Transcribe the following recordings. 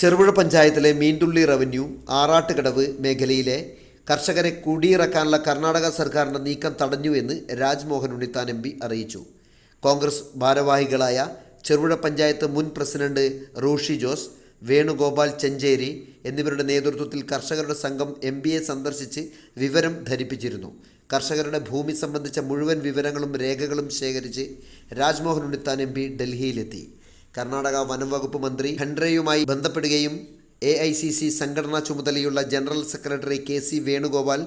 ചെറുപുഴ പഞ്ചായത്തിലെ മീൻതുള്ളി റവന്യൂ ആറാട്ടുകടവ് മേഖലയിലെ കർഷകരെ കുടിയിറക്കാനുള്ള കർണാടക സർക്കാരിന്റെ നീക്കം തടഞ്ഞു എന്ന് രാജ്മോഹൻ ഉണ്ണിത്താൻ എം അറിയിച്ചു. കോൺഗ്രസ് ഭാരവാഹികളായ ചെറുപുഴ പഞ്ചായത്ത് മുൻ പ്രസിഡന്റ് റോഷി ജോസ് വേണുഗോപാൽ ചെഞ്ചേരി എന്നിവരുടെ നേതൃത്വത്തിൽ കർഷകരുടെ സംഘം എം സന്ദർശിച്ച് വിവരം ധരിപ്പിച്ചിരുന്നു. കർഷകരുടെ ഭൂമി സംബന്ധിച്ച മുഴുവൻ വിവരങ്ങളും രേഖകളും ശേഖരിച്ച് രാജ്മോഹൻ ഉണ്ണിത്താൻ എം ഡൽഹിയിലെത്തി. കർണാടക വനം വകുപ്പ് മന്ത്രി ഖണ്ഡ്രയുമായി ബന്ധപ്പെടുകയും എ ഐ സി സി സംഘടനാ ചുമതലയുള്ള general secretary K C Venugopal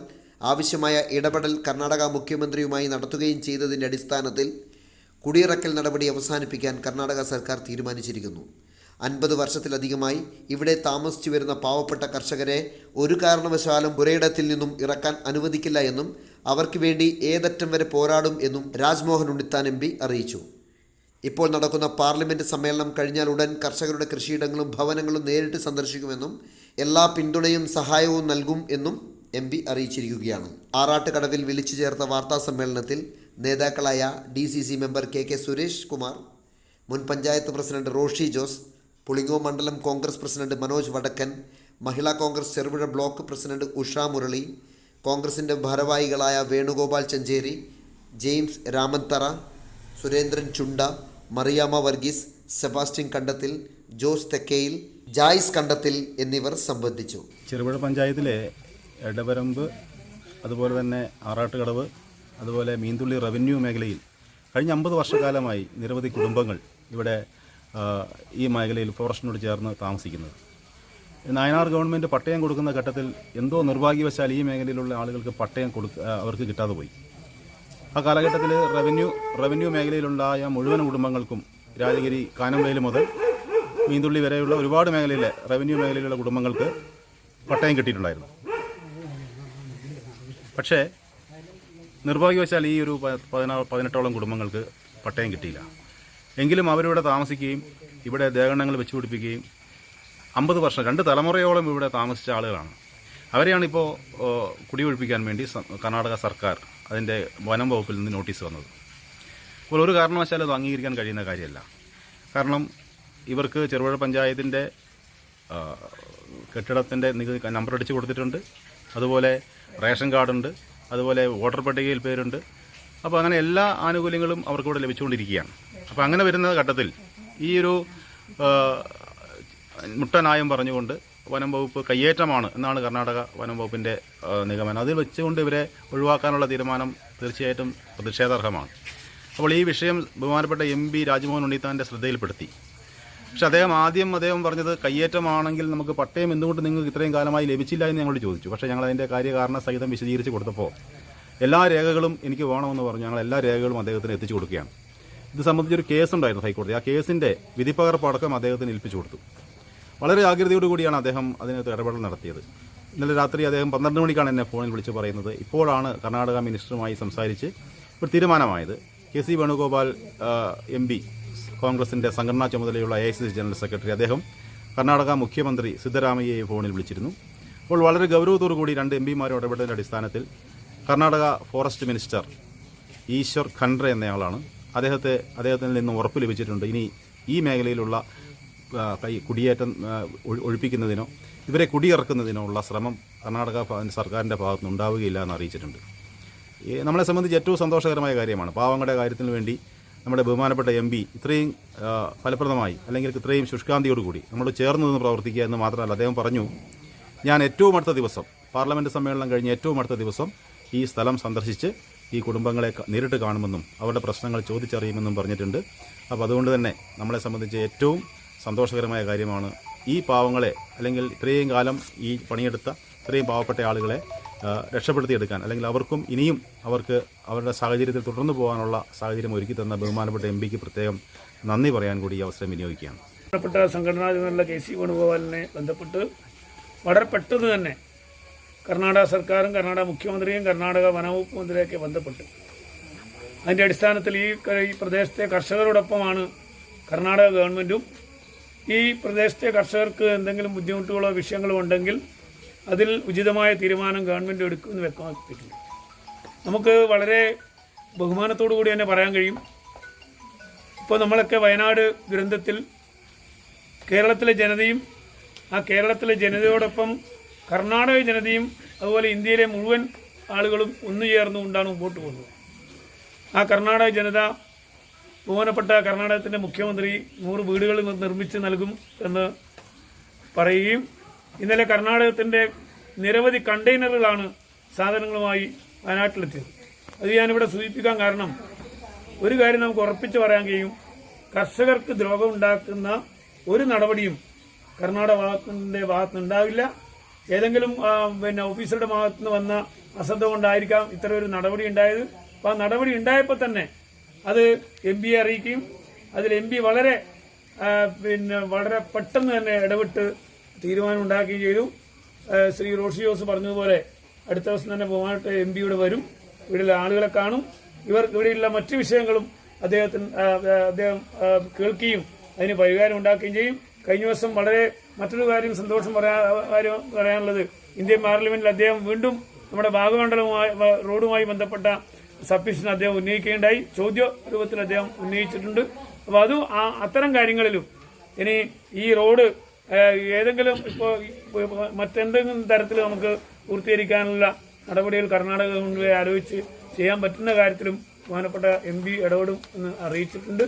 ആവശ്യമായ ഇടപെടൽ കർണാടക മുഖ്യമന്ത്രിയുമായി നടത്തുകയും ചെയ്തതിന്റെ അടിസ്ഥാനത്തിൽ കുടിയിറക്കൽ നടപടി അവസാനിപ്പിക്കാൻ കർണാടക സർക്കാർ തീരുമാനിച്ചിരിക്കുന്നു. അൻപത് വർഷത്തിലധികമായി ഇവിടെ താമസിച്ചു വരുന്ന പാവപ്പെട്ട കർഷകരെ ഒരു കാരണവശാലും പുരയിടത്തിൽ നിന്നും ഇറക്കാൻ അനുവദിക്കില്ല എന്നും അവർക്ക് വേണ്ടി ഏതറ്റം വരെ പോരാടും എന്നും രാജ്മോഹൻ ഉണ്ണിത്താൻ എം അറിയിച്ചു. ഇപ്പോൾ നടക്കുന്ന പാർലമെന്റ് സമ്മേളനം കഴിഞ്ഞാൽ ഉടൻ കർഷകരുടെ കൃഷിയിടങ്ങളും ഭവനങ്ങളും നേരിട്ട് സന്ദർശിക്കുമെന്നും എല്ലാ പിന്തുണയും സഹായവും നൽകും എന്നും എം പി അറിയിച്ചിരിക്കുകയാണ്. ആറാട്ടുകടവിൽ വിളിച്ചു ചേർത്ത വാർത്താ സമ്മേളനത്തിൽ നേതാക്കളായ D C C member K K Suresh Kumar മുൻ പഞ്ചായത്ത് പ്രസിഡന്റ് റോഷി ജോസ് പുളിങ്ങോ മണ്ഡലം Congress president Manoj Vadakkan Mahila Congress Cherupuzha block president Usha Murali കോൺഗ്രസിന്റെ ഭാരവാഹികളായ Venugopal Chancheri James Ramanthara Surendran Chunda Mariyamma Varghese Sebastian Kandathil Jose Thekkayil Jaise Kandathil എന്നിവർ സംബന്ധിച്ചു. ചെറുപുഴ പഞ്ചായത്തിലെ എടവരമ്പ് അതുപോലെ തന്നെ ആറാട്ടുകടവ് അതുപോലെ മീൻതുള്ളി റവന്യൂ മേഖലയിൽ കഴിഞ്ഞ അമ്പത് വർഷക്കാലമായി നിരവധി കുടുംബങ്ങൾ ഇവിടെ ഈ മേഖലയിൽ ഫോറസ്റ്റിനോട് ചേർന്ന് താമസിക്കുന്നത്. നയനാർ ഗവൺമെന്റ് പട്ടയം കൊടുക്കുന്ന ഘട്ടത്തിൽ എന്തോ നിർഭാഗ്യവശാൽ ഈ മേഖലയിലുള്ള ആളുകൾക്ക് പട്ടയം കൊടുക്ക അവർക്ക് കിട്ടാതെ പോയി. ആ കാലഘട്ടത്തിൽ റവന്യൂ റവന്യൂ മേഖലയിലുണ്ടായ മുഴുവൻ കുടുംബങ്ങൾക്കും രാജഗിരി കാനംവയൽ മുതൽ മീന്തുള്ളി വരെയുള്ള ഒരുപാട് മേഖലയിലെ റവന്യൂ മേഖലയിലുള്ള കുടുംബങ്ങൾക്ക് പട്ടയം കിട്ടിയിട്ടുണ്ടായിരുന്നു. പക്ഷേ നിർഭാഗ്യവശാൽ ഈ ഒരു പതിനാ പതിനെട്ടോളം കുടുംബങ്ങൾക്ക് പട്ടയം കിട്ടിയില്ല. എങ്കിലും അവരിവിടെ താമസിക്കുകയും ഇവിടെ ദേഹണ്ണങ്ങൾ വെച്ചു പിടിപ്പിക്കുകയും അമ്പത് വർഷം രണ്ട് തലമുറയോളം ഇവിടെ താമസിച്ച ആളുകളാണ്. അവരെയാണ് ഇപ്പോൾ കുടിയൊഴിപ്പിക്കാൻ വേണ്ടി കർണാടക സർക്കാർ അതിന്റെ വനം വകുപ്പിൽ നിന്ന് നോട്ടീസ് വന്നത്. അപ്പോൾ ഒരു കാരണവശാലും അത് അംഗീകരിക്കാൻ കഴിയുന്ന കാര്യമല്ല. കാരണം ഇവർക്ക് ചെറുപുഴ പഞ്ചായത്തിന്റെ കെട്ടിടത്തിന്റെ നികുതി നമ്പർ അടിച്ച് കൊടുത്തിട്ടുണ്ട്. അതുപോലെ റേഷൻ കാർഡുണ്ട്. അതുപോലെ വോട്ടർ പട്ടികയിൽ പേരുണ്ട്. അപ്പോൾ അങ്ങനെ എല്ലാ ആനുകൂല്യങ്ങളും അവർക്കിവിടെ ലഭിച്ചുകൊണ്ടിരിക്കുകയാണ്. അപ്പോൾ അങ്ങനെ വരുന്ന ഘട്ടത്തിൽ ഈ ഒരു മുട്ടനായം പറഞ്ഞുകൊണ്ട് വനം വകുപ്പ് കയ്യേറ്റമാണ് എന്നാണ് കർണാടക വനം വകുപ്പിന്റെ നിഗമനം. അതിൽ വെച്ചുകൊണ്ട് ഇവരെ ഒഴിവാക്കാനുള്ള തീരുമാനം തീർച്ചയായിട്ടും പ്രതിഷേധാർഹമാണ്. അപ്പോൾ ഈ വിഷയം ബഹുമാനപ്പെട്ട എം പി രാജ്മോഹൻ ഉണ്ണിത്താന്റെ ശ്രദ്ധയിൽപ്പെടുത്തി. പക്ഷെ അദ്ദേഹം ആദ്യം അദ്ദേഹം പറഞ്ഞത് കയ്യേറ്റമാണെങ്കിൽ നമുക്ക് പട്ടയം എന്തുകൊണ്ട് നിങ്ങൾക്ക് ഇത്രയും കാലമായി ലഭിച്ചില്ല എന്ന് ഞങ്ങളോട് ചോദിച്ചു. പക്ഷേ ഞങ്ങൾ അതിന്റെ കാര്യകാരണ സഹിതം വിശദീകരിച്ച് കൊടുത്തപ്പോൾ എല്ലാ രേഖകളും എനിക്ക് വേണമെന്ന് പറഞ്ഞു. ഞങ്ങൾ എല്ലാ രേഖകളും അദ്ദേഹത്തിന് എത്തിച്ചു കൊടുക്കുകയാണ്. ഇത് സംബന്ധിച്ചൊരു കേസുണ്ടായിരുന്നു ഹൈക്കോടതി. ആ കേസിന്റെ വിധിപ്പകർപ്പടക്കം അദ്ദേഹത്തിന് ഏൽപ്പിച്ചു കൊടുത്തു. വളരെ ജാഗ്രതയോടുകൂടിയാണ് അദ്ദേഹം അതിനകത്ത് ഇടപെടൽ നടത്തിയത്. ഇന്നലെ രാത്രി അദ്ദേഹം പന്ത്രണ്ട് മണിക്കാണ് എന്നെ ഫോണിൽ വിളിച്ച് പറയുന്നത്. ഇപ്പോഴാണ് കർണാടക മിനിസ്റ്ററുമായി സംസാരിച്ച് ഒരു തീരുമാനമായത്. K C Venugopal M P കോൺഗ്രസിന്റെ സംഘടനാ ചുമതലയുള്ള എ ജനറൽ സെക്രട്ടറി അദ്ദേഹം കർണാടക മുഖ്യമന്ത്രി സിദ്ധരാമയ്യയെ ഫോണിൽ വിളിച്ചിരുന്നു. അപ്പോൾ വളരെ ഗൗരവത്തോടു കൂടി രണ്ട് എം പിമാരും ഇടപെടലിന്റെ അടിസ്ഥാനത്തിൽ കർണാടക ഫോറസ്റ്റ് മിനിസ്റ്റർ ഈശ്വർ ഖൻഡ്ര എന്നയാളാണ്. അദ്ദേഹത്തെ അദ്ദേഹത്തിൽ നിന്ന് ഉറപ്പ് ലഭിച്ചിട്ടുണ്ട്. ഇനി ഈ മേഖലയിലുള്ള കൈ കുടിയേറ്റം ഒഴിപ്പിക്കുന്നതിനോ ഇവരെ കുടിയിറക്കുന്നതിനോ ഉള്ള ശ്രമം കർണാടക സർക്കാരിന്റെ ഭാഗത്തു ഉണ്ടാവുകയില്ല എന്ന് അറിയിച്ചിട്ടുണ്ട്. നമ്മളെ സംബന്ധിച്ച് ഏറ്റവും സന്തോഷകരമായ കാര്യമാണ്. പാവങ്ങളുടെ കാര്യത്തിന് വേണ്ടി നമ്മുടെ ബഹുമാനപ്പെട്ട എം പി ഇത്രയും ഫലപ്രദമായി അല്ലെങ്കിൽ ഇത്രയും ശുഷ്കാന്തിയോടുകൂടി നമ്മൾ ചേർന്ന് നിന്ന് പ്രവർത്തിക്കുക എന്ന് മാത്രമല്ല അദ്ദേഹം പറഞ്ഞു ഞാൻ ഏറ്റവും അടുത്ത ദിവസം പാർലമെന്റ് സമ്മേളനം കഴിഞ്ഞ് ഏറ്റവും അടുത്ത ദിവസം ഈ സ്ഥലം സന്ദർശിച്ച് ഈ കുടുംബങ്ങളെ നേരിട്ട് കാണുമെന്നും അവരുടെ പ്രശ്നങ്ങൾ ചോദിച്ചറിയുമെന്നും പറഞ്ഞിട്ടുണ്ട്. അപ്പോൾ അതുകൊണ്ട് തന്നെ നമ്മളെ സംബന്ധിച്ച് ഏറ്റവും സന്തോഷകരമായ കാര്യമാണ് ഈ പാവങ്ങളെ അല്ലെങ്കിൽ ഇത്രയും കാലം ഈ പണിയെടുത്ത ഇത്രയും പാവപ്പെട്ട ആളുകളെ രക്ഷപ്പെടുത്തിയെടുക്കാൻ അല്ലെങ്കിൽ അവർക്കും ഇനിയും അവർക്ക് അവരുടെ സാഹചര്യത്തിൽ തുടർന്നു പോകാനുള്ള സാഹചര്യം ഒരുക്കി തന്ന ബഹുമാനപ്പെട്ട എം പിക്ക് പ്രത്യേകം നന്ദി പറയാൻ കൂടി ഈ അവസരം വിനിയോഗിക്കുകയാണ്. ബന്ധപ്പെട്ട സംഘടനാ ചുമതല കെ സി വേണുഗോപാലിനെ ബന്ധപ്പെട്ട് വളരെ പെട്ടെന്ന് തന്നെ കർണാടക സർക്കാരും കർണാടക മുഖ്യമന്ത്രിയും കർണാടക വനവകുപ്പ് മന്ത്രിയൊക്കെ ബന്ധപ്പെട്ട്. അതിന്റെ അടിസ്ഥാനത്തിൽ ഈ ഈ പ്രദേശത്തെ കർഷകരോടൊപ്പമാണ് കർണാടക ഗവൺമെന്റും ഈ പ്രദേശത്തെ കർഷകർക്ക് എന്തെങ്കിലും ബുദ്ധിമുട്ടുകളോ വിഷയങ്ങളോ ഉണ്ടെങ്കിൽ അതിൽ ഉചിതമായ തീരുമാനം ഗവൺമെന്റ് എടുക്കുമെന്ന് വ്യക്തമാക്കിയിട്ടുണ്ട്. നമുക്ക് വളരെ ബഹുമാനത്തോടു കൂടി തന്നെ പറയാൻ കഴിയും. ഇപ്പോൾ നമ്മളൊക്കെ വയനാട് ദുരന്തത്തിൽ കേരളത്തിലെ ജനതയും ആ കേരളത്തിലെ ജനതയോടൊപ്പം കർണാടക ജനതയും അതുപോലെ ഇന്ത്യയിലെ മുഴുവൻ ആളുകളും ഒന്നു ചേർന്നുകൊണ്ടാണ് മുമ്പോട്ട് പോകുന്നത്. ആ കർണാടക ജനത ബഹുമാനപ്പെട്ട കർണാടകത്തിന്റെ മുഖ്യമന്ത്രി നൂറ് വീടുകൾ നിർമ്മിച്ച് നൽകും എന്ന് പറയുകയും ഇന്നലെ കർണാടകത്തിന്റെ നിരവധി കണ്ടെയ്നറുകളാണ് സാധനങ്ങളുമായി വയനാട്ടിലെത്തിയത്. അത് ഞാനിവിടെ സൂചിപ്പിക്കാൻ കാരണം ഒരു കാര്യം നമുക്ക് ഉറപ്പിച്ച് പറയാൻ കഴിയും. കർഷകർക്ക് ദ്രോഹമുണ്ടാക്കുന്ന ഒരു നടപടിയും കർണാടക ഭാഗത്തിന്റെ ഭാഗത്തുനിന്ന് ഉണ്ടാവില്ല ഏതെങ്കിലും പിന്നെ ഓഫീസറുടെ ഭാഗത്തുനിന്ന് വന്ന അശ്രദ്ധ കൊണ്ടായിരിക്കാം ഇത്തരം ഒരു നടപടി ഉണ്ടായത്. അപ്പോൾ ആ നടപടി ഉണ്ടായപ്പോൾ തന്നെ അത് എം പിയെ അറിയിക്കുകയും അതിൽ എം പി വളരെ പിന്നെ വളരെ പെട്ടെന്ന് തന്നെ ഇടപെട്ട് തീരുമാനം ഉണ്ടാക്കുകയും ചെയ്തു. ശ്രീ റോഷി ജോസ് പറഞ്ഞതുപോലെ അടുത്ത ദിവസം തന്നെ ബഹുമാനപ്പെട്ട എം പി ഇവിടെ വരും. ഇവിടെ ആളുകളെ കാണും. ഇവർ ഇവിടെയുള്ള മറ്റു വിഷയങ്ങളും അദ്ദേഹത്തിന് അദ്ദേഹം കേൾക്കുകയും അതിന് പരിഹാരം ഉണ്ടാക്കുകയും ചെയ്യും. കഴിഞ്ഞ ദിവസം വളരെ മറ്റൊരു കാര്യം സന്തോഷം പറയാ പറയാനുള്ളത്. ഇന്ത്യൻ പാർലമെന്റിൽ അദ്ദേഹം വീണ്ടും നമ്മുടെ ഭാഗമണ്ഡലവുമായി റോഡുമായി ബന്ധപ്പെട്ട സബ്മിഷൻ അദ്ദേഹം ഉന്നയിക്കുകയുണ്ടായി ചോദ്യ രൂപത്തിൽ അദ്ദേഹം ഉന്നയിച്ചിട്ടുണ്ട്. അപ്പോൾ അതും ആ അത്തരം കാര്യങ്ങളിലും ഇനി ഈ റോഡ് ഏതെങ്കിലും ഇപ്പോൾ മറ്റെന്തെങ്കിലും തരത്തിൽ നമുക്ക് പൂർത്തീകരിക്കാനുള്ള നടപടികൾ കർണാടക ഗവൺമെന്റ് ആലോചിച്ച് ചെയ്യാൻ പറ്റുന്ന കാര്യത്തിലും ബഹുമാനപ്പെട്ട എം പി ഇടപെടും എന്ന് അറിയിച്ചിട്ടുണ്ട്.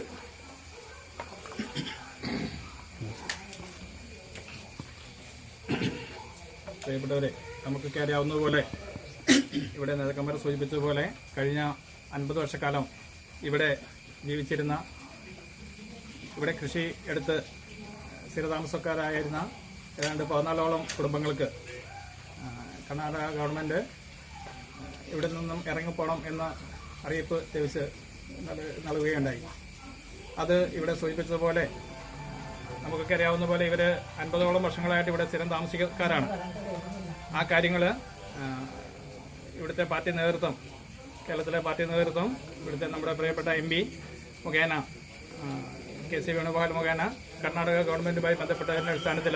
പ്രിയപ്പെട്ടവരെ നമുക്കൊക്കെ അറിയാവുന്നതുപോലെ ഇവിടെ നേതാക്കന്മാർ സൂചിപ്പിച്ചതുപോലെ കഴിഞ്ഞ അൻപത് വർഷക്കാലം ഇവിടെ ജീവിച്ചിരുന്ന ഇവിടെ കൃഷി എടുത്ത് സ്ഥിരതാമസക്കാരായിരുന്ന ഏതാണ്ട് പതിനാലോളം കുടുംബങ്ങൾക്ക് കർണാടക ഗവൺമെന്റ് ഇവിടെ നിന്നും ഇറങ്ങിപ്പോണം എന്ന അറിയിപ്പ് ലഭിച്ച് നൽ- നൽകുകയുണ്ടായി. അത് ഇവിടെ സൂചിപ്പിച്ചതുപോലെ നമുക്കൊക്കെ അറിയാവുന്ന പോലെ ഇവർ അൻപതോളം വർഷങ്ങളായിട്ട് ഇവിടെ സ്ഥിരം താമസിക്കാരാണ് ആ കാര്യങ്ങൾ ഇവിടുത്തെ പാർട്ടി നേതൃത്വം കേരളത്തിലെ പാർട്ടി നേതൃത്വം ഇവിടുത്തെ നമ്മുടെ പ്രിയപ്പെട്ട എം പി മുഖേന കെ സി വേണുഗോപാൽ മുഖേന കർണാടക ഗവൺമെന്റുമായി ബന്ധപ്പെട്ടതിന്റെ അടിസ്ഥാനത്തിൽ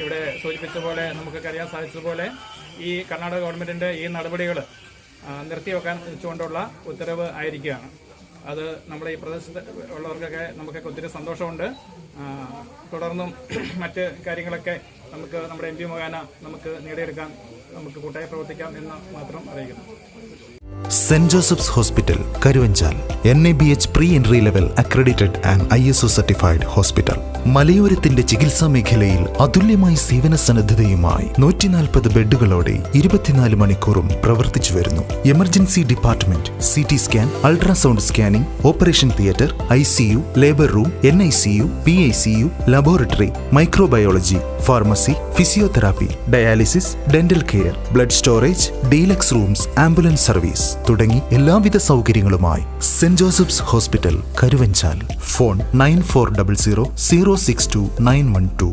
ഇവിടെ സൂചിപ്പിച്ച പോലെ നമുക്കൊക്കെ അറിയാൻ സാധിച്ചതുപോലെ ഈ കർണാടക ഗവൺമെന്റിന്റെ ഈ നടപടികൾ നിർത്തിവെക്കാൻ വെച്ചുകൊണ്ടുള്ള ഉത്തരവ് ആയിരിക്കുകയാണ്. അത് നമ്മുടെ ഈ പ്രദേശത്ത് ഉള്ളവർക്കൊക്കെ നമുക്കൊക്കെ ഒത്തിരി സന്തോഷമുണ്ട്. തുടർന്നും മറ്റ് കാര്യങ്ങളൊക്കെ നമുക്ക് നമ്മുടെ എം പി മുഖേന നമുക്ക് നേടിയെടുക്കാൻ നമുക്ക് കൂട്ടായി പ്രവർത്തിക്കാം എന്ന് മാത്രം അറിയിക്കുന്നു. Saint Joseph's hospital Karuvanchal. N A B H pre entry level accredited and I S O certified hospital മലയോരത്തിന്റെ ചികിത്സാ മേഖലയിൽ അതുല്യമായ സേവന സന്നദ്ധതയുമായി നൂറ്റിനാൽപ്പത് ബെഡുകളോടെ ഇരുപത്തിനാല് മണിക്കൂറും പ്രവർത്തിച്ചു വരുന്നു. Emergency department C T scan ultrasound scanning operation theatre I C U labour room N I C U P I C U laboratory microbiology pharmacy physiotherapy dialysis dental care blood storage deluxe rooms ambulance service തുടങ്ങി എല്ലാവിധ സൗകര്യങ്ങളുമായി Saint Joseph's hospital Karuvanchal. Phone nine four double zero zero six two nine one two